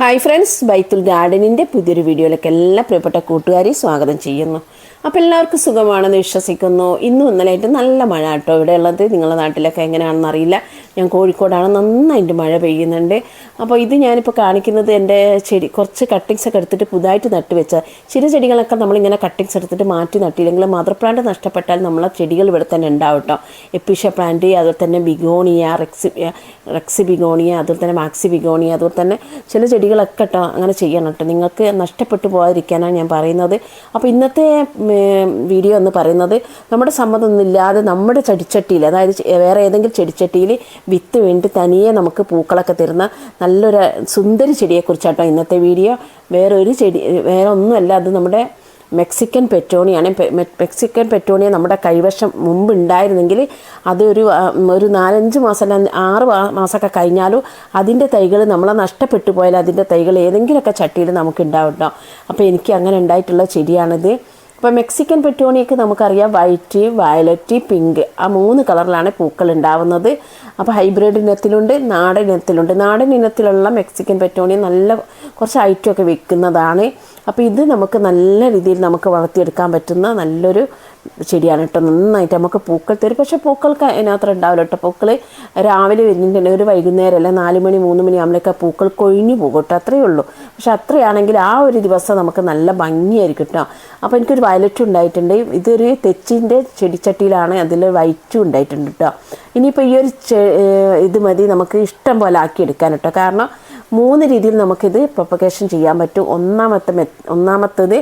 Hi friends ബൈത്തുൽ ഗാർഡനിന്റെ പുതിയൊരു വീഡിയോയിലേക്ക് എല്ലാ പ്രിയപ്പെട്ട കൂട്ടുകാരെയും സ്വാഗതം ചെയ്യുന്നു. അപ്പോൾ എല്ലാവർക്കും സുഖമാണെന്ന് വിശ്വസിക്കുന്നു. ഇന്നും ഇന്നലെയായിട്ട് നല്ല മഴ കേട്ടോ. ഇവിടെയുള്ളത് നിങ്ങളുടെ നാട്ടിലൊക്കെ എങ്ങനെയാണെന്ന് അറിയില്ല. ഞാൻ കോഴിക്കോടാണ്. നന്നായിട്ട് മഴ പെയ്യുന്നുണ്ട്. അപ്പോൾ ഇത് ഞാനിപ്പോൾ കാണിക്കുന്നത് എന്റെ ചെടി കുറച്ച് കട്ടിങ്സ് ഒക്കെ എടുത്തിട്ട് പുതുതായിട്ട് നട്ട് വെച്ച ചില ചെടികളൊക്കെ നമ്മളിങ്ങനെ കട്ടിങ്സ് എടുത്തിട്ട് മാറ്റി നട്ടില്ലെങ്കിൽ മദർ പ്ലാന്റ് നഷ്ടപ്പെട്ടാൽ നമ്മളെ ചെടികൾ ഇവിടെ തന്നെ ഉണ്ടാവും കേട്ടോ. എപ്പിഷ പ്ലാന്റ് അതുപോലെ തന്നെ ബിഗോണിയ റെക്സി റെക്സി ബിഗോണിയ അതുപോലെ തന്നെ മാക്സി ബിഗോണിയ അതുപോലെ തന്നെ ചില ചെടികളൊക്കെ കേട്ടോ അങ്ങനെ ചെയ്യണം കേട്ടോ നിങ്ങൾക്ക് നഷ്ടപ്പെട്ടു പോകാതിരിക്കാനാണ് ഞാൻ പറയുന്നത്. അപ്പോൾ ഇന്നത്തെ വീഡിയോ എന്ന് പറയുന്നത് നമ്മുടെ സമ്മതമൊന്നുമില്ലാതെ നമ്മുടെ ചെടിച്ചട്ടിയിൽ അതായത് വേറെ ഏതെങ്കിലും ചെടിച്ചട്ടിയിൽ വിത്ത് വേണ്ടി തനിയെ നമുക്ക് പൂക്കളൊക്കെ തരുന്ന നല്ലൊരു സുന്ദരി ചെടിയെക്കുറിച്ചാട്ടോ ഇന്നത്തെ വീഡിയോ. വേറെ ഒരു ചെടി വേറെ ഒന്നുമല്ല അത് നമ്മുടെ മെക്സിക്കൻ പെറ്റോണിയാണ് മെക്സിക്കൻ പെറ്റോണിയ നമ്മുടെ കൈവശം മുമ്പ് ഉണ്ടായിരുന്നെങ്കിൽ അതൊരു ഒരു നാലഞ്ച് മാസം ആറ് മാസമൊക്കെ കഴിഞ്ഞാലും അതിന്റെ തൈകൾ നമ്മളെ നഷ്ടപ്പെട്ടു പോയാൽ അതിന്റെ തൈകൾ ഏതെങ്കിലുമൊക്കെ ചട്ടിയിൽ നമുക്ക് ഉണ്ടാവും കേട്ടോ അപ്പോൾ എനിക്ക് അങ്ങനെ ഉണ്ടായിട്ടുള്ള ചെടിയാണിത്. അപ്പോൾ മെക്സിക്കൻ പെറ്റോണിയൊക്കെ നമുക്കറിയാം വൈറ്റ് വയലറ്റ് പിങ്ക് ആ മൂന്ന് കളറിലാണ് പൂക്കൾ ഉണ്ടാവുന്നത്. അപ്പോൾ ഹൈബ്രിഡ് ഇനത്തിലുണ്ട് നാടൻ ഇനത്തിലുണ്ട്. നാടൻ ഇനത്തിലുള്ള മെക്സിക്കൻ പെറ്റോണിയ നല്ല കുറച്ച് ഐറ്റമൊക്കെ വെക്കുന്നതാണ് അപ്പോൾ ഇത് നമുക്ക് നല്ല രീതിയിൽ നമുക്ക് വളർത്തിയെടുക്കാൻ പറ്റുന്ന നല്ലൊരു ചെടിയാണ് കേട്ടോ. നന്നായിട്ട് നമുക്ക് പൂക്കൾ തരും. പക്ഷേ പൂക്കൾക്ക് അതിനകത്ത് ഉണ്ടാവില്ല കേട്ടോ. പൂക്കൾ രാവിലെ വരുന്നുണ്ടെങ്കിൽ ഒരു വൈകുന്നേരം അല്ല നാല് മണി മൂന്ന് മണി ആകുമ്പോഴേക്ക് പൂക്കൾ കൊഴിഞ്ഞു പോകും കേട്ടോ. അത്രയേ ഉള്ളൂ. പക്ഷെ അത്രയാണെങ്കിൽ ആ ഒരു ദിവസം നമുക്ക് നല്ല ഭംഗിയായിരിക്കും കേട്ടോ. അപ്പോൾ എനിക്കൊരു വയലറ്റ് ഉണ്ടായിട്ടുണ്ട്. ഇതൊരു തെച്ചിന്റെ ചെടിച്ചട്ടിയിലാണ് അതിൽ വൈറ്റും ഉണ്ടായിട്ടുണ്ട് കേട്ടോ. ഇനിയിപ്പോൾ ഈ ഒരു ഇത് മതി നമുക്ക് ഇഷ്ടം പോലെ ആക്കി ആക്കിയെടുക്കാൻ കേട്ടോ. കാരണം മൂന്ന് രീതിയിൽ നമുക്കിത് പ്രൊപ്പഗേഷൻ ചെയ്യാൻ പറ്റും. ഒന്നാമത്തെ ഒന്നാമത്തത്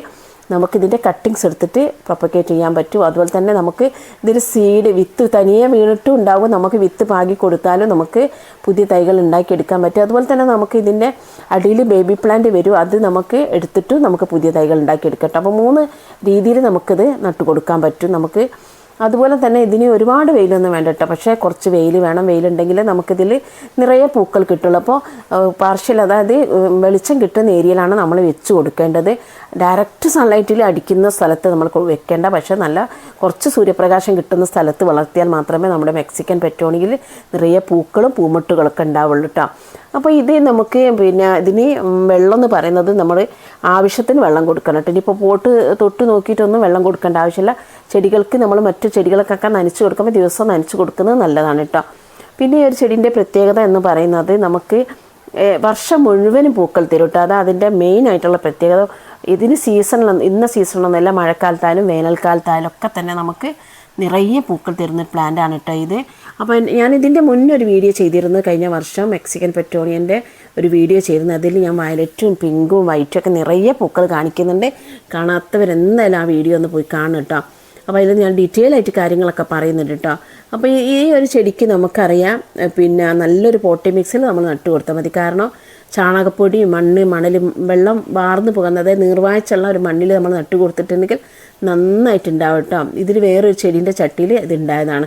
നമുക്കിതിന്റെ കട്ടിങ്സ് എടുത്തിട്ട് പ്രൊപ്പഗേറ്റ് ചെയ്യാൻ പറ്റും. അതുപോലെ തന്നെ നമുക്ക് ഇതിൽ സീഡ് വിത്ത് തനിയെ വീണിട്ടും ഉണ്ടാകും നമുക്ക് വിത്ത് പാകി കൊടുത്താലും നമുക്ക് പുതിയ തൈകൾ ഉണ്ടാക്കിയെടുക്കാൻ പറ്റും. അതുപോലെ തന്നെ നമുക്ക് ഇതിന്റെ അടിയിൽ ബേബി പ്ലാന്റ് വരും. അത് നമുക്ക് എടുത്തിട്ടും നമുക്ക് പുതിയ തൈകൾ ഉണ്ടാക്കിയെടുക്കട്ടെ അപ്പോൾ മൂന്ന് രീതിയിൽ നമുക്കിത് നട്ടു കൊടുക്കാൻ പറ്റും. നമുക്ക് അതുപോലെ തന്നെ ഇതിന് ഒരുപാട് വെയിലൊന്നും വേണ്ട കേട്ടോ പക്ഷേ കുറച്ച് വെയിൽ വേണം. വെയിലുണ്ടെങ്കിൽ നമുക്കിതിൽ നിറയെ പൂക്കൾ കിട്ടുള്ളൂ. അപ്പോൾ പാർഷ്യൽ അതായത് വെളിച്ചം കിട്ടുന്ന ഏരിയയിലാണ് നമ്മൾ വെച്ച് കൊടുക്കേണ്ടത്. ഡയറക്റ്റ് സൺലൈറ്റിൽ അടിക്കുന്ന സ്ഥലത്ത് നമ്മൾ വെക്കേണ്ട. പക്ഷേ നല്ല കുറച്ച് സൂര്യപ്രകാശം കിട്ടുന്ന സ്ഥലത്ത് വളർത്തിയാൽ മാത്രമേ നമ്മുടെ മെക്സിക്കൻ പെറ്റോണിയിൽ നിറയെ പൂക്കളും പൂമൊട്ടുകളൊക്കെ ഉണ്ടാവുള്ളൂ കേട്ടോ അപ്പോൾ ഇത് നമുക്ക് പിന്നെ ഇതിന് വെള്ളം എന്ന് പറയുന്നത് നമ്മൾ ആവശ്യത്തിന് വെള്ളം കൊടുക്കണം കേട്ടോ ഇനിയിപ്പോൾ പോട്ട് തൊട്ട് നോക്കിയിട്ടൊന്നും വെള്ളം കൊടുക്കേണ്ട ആവശ്യമില്ല. ചെടികൾക്ക് നമ്മൾ മറ്റു ചെടികൾക്കൊക്കെ നനച്ചു കൊടുക്കുമ്പോൾ ദിവസം നനച്ചു കൊടുക്കുന്നത് നല്ലതാണ് കേട്ടോ. പിന്നെ ഈ ഒരു ചെടീന്റെ പ്രത്യേകത എന്ന് പറയുന്നത് നമുക്ക് വർഷം മുഴുവനും പൂക്കൾ തരും കേട്ടോ. അത് അതിന്റെ മെയിൻ ആയിട്ടുള്ള പ്രത്യേകത. ഇതിന് സീസണിൽ ഇന്ന സീസണിലൊന്നുമല്ല മഴക്കാലത്തായാലും വേനൽക്കാലത്തായാലും ഒക്കെ തന്നെ നമുക്ക് നിറയെ പൂക്കൾ തരുന്ന പ്ലാന്റ് ആണ് കേട്ടോ ഇത്. അപ്പോൾ ഞാൻ ഇതിന്റെ മുന്നേ ഒരു വീഡിയോ ചെയ്തിരുന്നു. കഴിഞ്ഞ വർഷം മെക്സിക്കൻ പെട്രോളിയന്റെ ഒരു വീഡിയോ ചെയ്തിരുന്നു. അതിൽ ഞാൻ വയലറ്റും പിങ്കും വൈറ്റും ഒക്കെ നിറയെ പൂക്കൾ കാണിക്കുന്നുണ്ട്. കാണാത്തവരെന്തായാലും ആ വീഡിയോ ഒന്ന് പോയി കാണും കേട്ടോ. അപ്പോൾ അതിൽ ഞാൻ ഡീറ്റെയിൽ ആയിട്ട് കാര്യങ്ങളൊക്കെ പറയുന്നുണ്ട് കേട്ടോ അപ്പോൾ ഈ ഒരു ചെടിക്ക് നമുക്കറിയാം പിന്നെ നല്ലൊരു പോട്ടി മിക്സിൽ നമ്മൾ നട്ടു കൊടുത്താൽ മതി. കാരണം ചാണകപ്പൊടി മണ്ണ് മണൽ വെള്ളം വാർന്നു പോകുന്നത് അതായത് നീർവാഴ്ചയുള്ള ഒരു മണ്ണിൽ നമ്മൾ നട്ടു കൊടുത്തിട്ടുണ്ടെങ്കിൽ നന്നായിട്ടുണ്ടാവും കേട്ടോ ഇതിൽ വേറൊരു ചെടീന്റെ ചട്ടിയിൽ ഇത് ഉണ്ടായതാണ്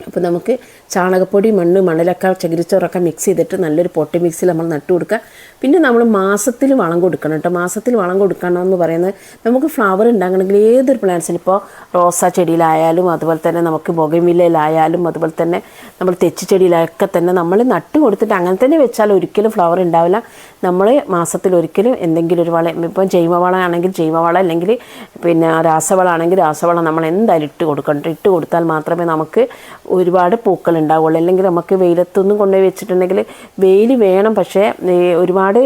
അപ്പോൾ നമുക്ക് ചാണകപ്പൊടി മണ്ണ് മണലൊക്കെ ചകിരിച്ചോറൊക്കെ മിക്സ് ചെയ്തിട്ട് നല്ലൊരു പൊട്ടി മിക്സിൽ നമ്മൾ നട്ടു കൊടുക്കുക. പിന്നെ നമ്മൾ മാസത്തിൽ വളം കൊടുക്കണം കേട്ടോ. മാസത്തിൽ വളം കൊടുക്കണം എന്ന് പറയുന്നത് നമുക്ക് ഫ്ലവർ ഉണ്ടാകണമെങ്കിൽ ഏതൊരു പ്ലാന്റ്സിന് ഇപ്പോൾ റോസാ ചെടിയിലായാലും അതുപോലെ തന്നെ നമുക്ക് ബൊഗമില്ലയിലായാലും അതുപോലെ തന്നെ നമ്മൾ തെച്ചി ചെടിയിലൊക്കെ തന്നെ നമ്മൾ നട്ട് കൊടുത്തിട്ട് അങ്ങനെ തന്നെ വെച്ചാൽ ഒരിക്കലും ഫ്ലവർ ഉണ്ടാവില്ല. നമ്മൾ മാസത്തിൽ ഒരിക്കലും എന്തെങ്കിലും ഒരു വളം ഇപ്പം ജൈവവളം ആണെങ്കിൽ ജൈവവളം അല്ലെങ്കിൽ പിന്നെ രാസവളം ആണെങ്കിൽ രാസവളം നമ്മൾ എന്തായാലും ഇട്ട് കൊടുക്കണം. ഇട്ട് കൊടുത്താൽ മാത്രമേ നമുക്ക് ഒരുപാട് പൂക്കൾ ഉണ്ടാവുള്ളൂ. അല്ലെങ്കിൽ നമുക്ക് വെയിലത്തൊന്നും കൊണ്ടുപോയി വെച്ചിട്ടുണ്ടെങ്കിൽ വെയിൽ വേണം. പക്ഷേ ഒരുപാട്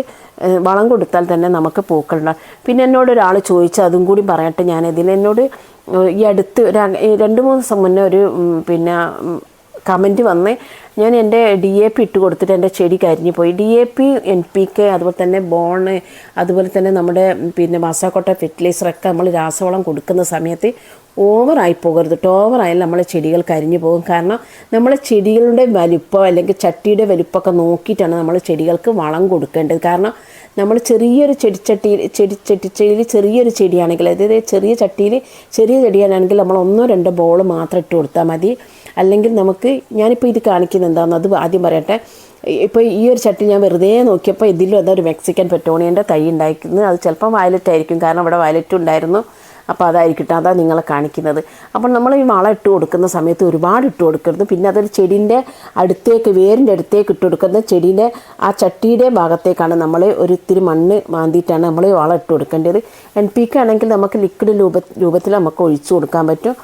വളം കൊടുത്താൽ തന്നെ നമുക്ക് പൂക്കളുണ്ടാകും പിന്നെ എന്നോട് ഒരാൾ ചോദിച്ചു. അതും കൂടി പറയട്ടെ. ഞാനതിൽ എന്നോട് ഈ അടുത്ത് രണ്ട് മൂന്ന് ദിവസം മുന്നേ ഒരു പിന്നെ കമന്റ് വന്നേ ഞാൻ എന്റെ ഡി എ പി ഇട്ട് കൊടുത്തിട്ട് എന്റെ ചെടി കരിഞ്ഞു പോയി D A P N P K അതുപോലെ തന്നെ ബോണ് അതുപോലെ തന്നെ നമ്മുടെ പിന്നെ മസാക്കോട്ട ഫെർട്ടിലൈസറൊക്കെ നമ്മൾ രാസവളം കൊടുക്കുന്ന സമയത്ത് ഓവറായി പോകരുത് കേട്ടോ ഓവറായാൽ നമ്മളെ ചെടികൾ കരിഞ്ഞു പോകും. കാരണം നമ്മളെ ചെടികളുടെ വലുപ്പം അല്ലെങ്കിൽ ചട്ടിയുടെ വലുപ്പമൊക്കെ നോക്കിയിട്ടാണ് നമ്മൾ ചെടികൾക്ക് വളം കൊടുക്കേണ്ടത്. കാരണം നമ്മൾ ചെറിയൊരു ചെടിച്ചട്ടിയിൽ ചെടി ചെട്ടിച്ചെടിയിൽ ചെറിയൊരു ചെടിയാണെങ്കിൽ അതായത് ചെറിയ ചട്ടിയിൽ ചെറിയ ചെടിയാണെങ്കിൽ നമ്മൾ ഒന്നോ രണ്ടോ ബോൾ മാത്രം ഇട്ട് കൊടുത്താൽ മതി. അല്ലെങ്കിൽ നമുക്ക് ഞാനിപ്പോൾ ഇത് കാണിക്കുന്നത് എന്താണെന്ന് അത് ആദ്യം പറയട്ടെ. ഇപ്പോൾ ഈ ഒരു ചട്ടി ഞാൻ വെറുതെ നോക്കിയപ്പോൾ ഇതിലും ഒരു മെക്സിക്കൻ പെറ്റോണിയന്റെ തൈ ഉണ്ടായിരിക്കുന്നത്. അത് ചിലപ്പോൾ വയലറ്റ് ആയിരിക്കും കാരണം ഇവിടെ വയലറ്റ് ഉണ്ടായിരുന്നു. അപ്പോൾ അതായിരിക്കട്ടെ അതാണ് നിങ്ങളെ കാണിക്കുന്നത്. അപ്പോൾ നമ്മൾ ഈ വളം ഇട്ട് കൊടുക്കുന്ന സമയത്ത് ഒരുപാട് ഇട്ട് കൊടുക്കരുത്. പിന്നെ അതൊരു ചെടീന്റെ അടുത്തേക്ക് വേരിന്റെ അടുത്തേക്ക് ഇട്ട് കൊടുക്കുന്നത് ചെടീന്റെ ആ ചട്ടിയുടെ ഭാഗത്തേക്കാണ് നമ്മൾ ഒരു ഇത്തിരി മണ്ണ് മാന്തിയിട്ടാണ് നമ്മൾ വളം ഇട്ട് കൊടുക്കേണ്ടത്. എൻ പി ആണെങ്കിൽ നമുക്ക് ലിക്വിഡ് രൂപ രൂപത്തിൽ നമുക്ക് ഒഴിച്ചു കൊടുക്കാൻ പറ്റും.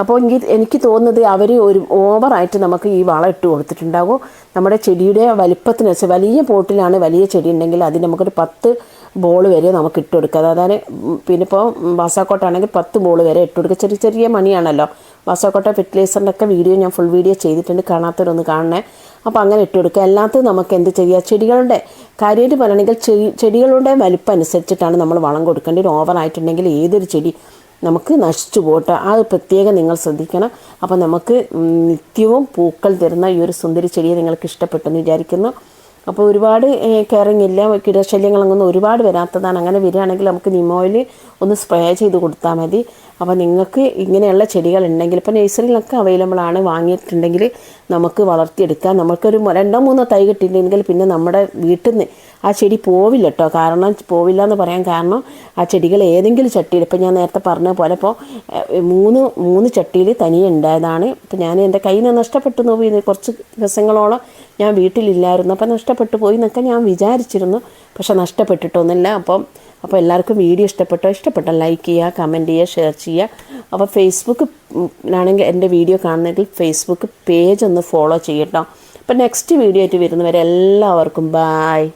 അപ്പോൾ എനിക്ക് എനിക്ക് തോന്നുന്നത് അവർ ഒരു ഓവറായിട്ട് നമുക്ക് ഈ വളം ഇട്ട് കൊടുത്തിട്ടുണ്ടാകും. നമ്മുടെ ചെടിയുടെ വലിപ്പത്തിന് വലിയ പോട്ടിലാണ് വലിയ ചെടി ഉണ്ടെങ്കിൽ അതിന് നമുക്കൊരു പത്ത് ബോൾ വരെ നമുക്ക് ഇട്ട് കൊടുക്കാം. അതായത് പിന്നെ ഇപ്പോൾ വാസാക്കോട്ടാണെങ്കിൽ പത്ത് ബോൾ വരെ ഇട്ട് കൊടുക്കുക ചെറിയ ചെറിയ മണിയാണല്ലോ. വാസാക്കോട്ട ഫെർട്ടിലൈസറിന്റെ ഒക്കെ വീഡിയോ ഞാൻ ഫുൾ വീഡിയോ ചെയ്തിട്ടുണ്ട്. കാണാത്തവരൊന്ന് കാണണേ. അപ്പോൾ അങ്ങനെ ഇട്ട് കൊടുക്കുക. അല്ലാത്തത് നമുക്ക് എന്ത് ചെയ്യുക ചെടികളുടെ കാര്യമായിട്ട് പറയണമെങ്കിൽ ചെടി ചെടികളുടെ വലിപ്പം അനുസരിച്ചിട്ടാണ് നമ്മൾ വളം കൊടുക്കേണ്ടത് ഓവറായിട്ടുണ്ടെങ്കിൽ ഏതൊരു ചെടി നമുക്ക് നശിച്ചു പോട്ടെ. അത് പ്രത്യേകം നിങ്ങൾ ശ്രദ്ധിക്കണം. അപ്പോൾ നമുക്ക് നിത്യവും പൂക്കൾ തരുന്ന ഈ ഒരു സുന്ദരി ചെടിയെ നിങ്ങൾക്ക് ഇഷ്ടപ്പെട്ടെന്ന് വിചാരിക്കുന്നു. അപ്പോൾ ഒരുപാട് കെയറിങ് ഇല്ല. കിടശല്യങ്ങളൊന്നും ഒരുപാട് വരാത്തതാണ്. അങ്ങനെ വരികയാണെങ്കിൽ നമുക്ക് നിമോയിൽ ഒന്ന് സ്പ്രേ ചെയ്ത് കൊടുത്താൽ മതി. അപ്പോൾ നിങ്ങൾക്ക് ഇങ്ങനെയുള്ള ചെടികൾ ഉണ്ടെങ്കിൽ ഇപ്പോൾ നഴ്സറിയിലൊക്കെ അവൈലബിൾ ആണ്. വാങ്ങിയിട്ടുണ്ടെങ്കിൽ നമുക്ക് വളർത്തിയെടുക്കാം. നമുക്കൊരു രണ്ടോ മൂന്നോ തൈ കിട്ടിയിട്ടുണ്ടെങ്കിൽ പിന്നെ നമ്മുടെ വീട്ടിൽ നിന്ന് ആ ചെടി പോവില്ല കേട്ടോ കാരണം പോവില്ല എന്ന് പറയാൻ കാരണം ആ ചെടികൾ ഏതെങ്കിലും ചട്ടിയിൽ ഇപ്പോൾ ഞാൻ നേരത്തെ പറഞ്ഞ പോലെ ഇപ്പോൾ മൂന്ന് മൂന്ന് ചട്ടിയിൽ തനിയെ ഉണ്ടായതാണ്. ഇപ്പോൾ ഞാൻ എന്റെ കയ്യിൽ നിന്ന് നഷ്ടപ്പെട്ടു പോയി കുറച്ച് ദിവസങ്ങളോളം ഞാൻ വീട്ടിലില്ലായിരുന്നു. അപ്പോൾ നഷ്ടപ്പെട്ടു പോയി എന്നൊക്കെ ഞാൻ വിചാരിച്ചിരുന്നു. പക്ഷെ നഷ്ടപ്പെട്ടിട്ടൊന്നുമില്ല. അപ്പം അപ്പോൾ എല്ലാവർക്കും വീഡിയോ ഇഷ്ടപ്പെട്ടോ ഇഷ്ടപ്പെട്ടോ ലൈക്ക് ചെയ്യുക കമന്റ് ചെയ്യുക ഷെയർ ചെയ്യുക. അപ്പോൾ ഫേസ്ബുക്ക് ആണെങ്കിൽ എന്റെ വീഡിയോ കാണുന്നെങ്കിൽ ഫേസ്ബുക്ക് പേജ് ഒന്ന് ഫോളോ ചെയ്യട്ടോ. അപ്പോൾ നെക്സ്റ്റ് വീഡിയോ ആയിട്ട് വരുന്നവരെ എല്ലാവർക്കും ബായ്.